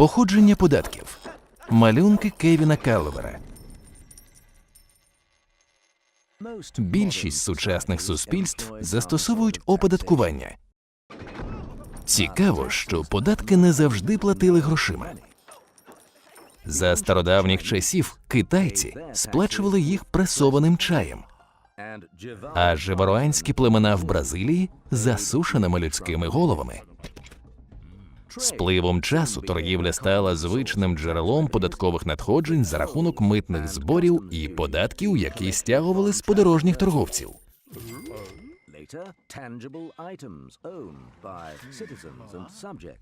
Походження податків. Малюнки Кевіна Калвера. Більшість сучасних суспільств застосовують оподаткування. Цікаво, що податки не завжди платили грошима. За стародавніх часів китайці сплачували їх пресованим чаєм, а живаруанські племена в Бразилії засушеними людськими головами. З пливом часу торгівля стала звичним джерелом податкових надходжень за рахунок митних зборів і податків, які стягували з подорожніх торговців.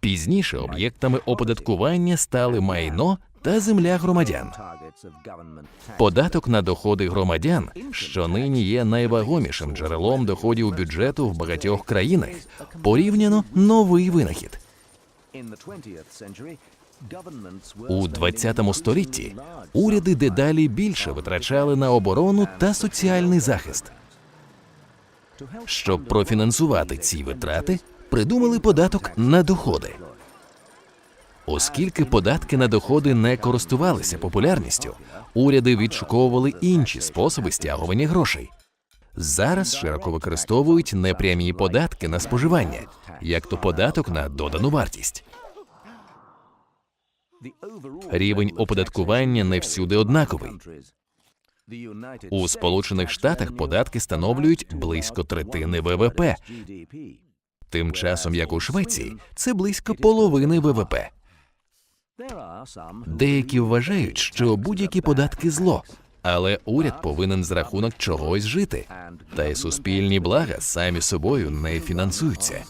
Пізніше об'єктами оподаткування стали майно та земля громадян. Податок на доходи громадян, що нині є найвагомішим джерелом доходів бюджету в багатьох країнах, порівняно новий винахід. У spending 20 столітті уряди дедалі більше витрачали на оборону та соціальний захист. Щоб профінансувати ці витрати, придумали податок на доходи. Оскільки податки на доходи не користувалися популярністю, уряди відшуковували інші способи стягування грошей. Зараз широко використовують непрямі податки на споживання, як то податок на додану вартість. Рівень оподаткування не всюди однаковий. У Сполучених Штатах податки становлюють близько третини ВВП, тим часом як у Швеції це близько половини ВВП. Деякі вважають, що будь-які податки зло, але уряд повинен за рахунок чогось жити, та й суспільні блага самі собою не фінансуються.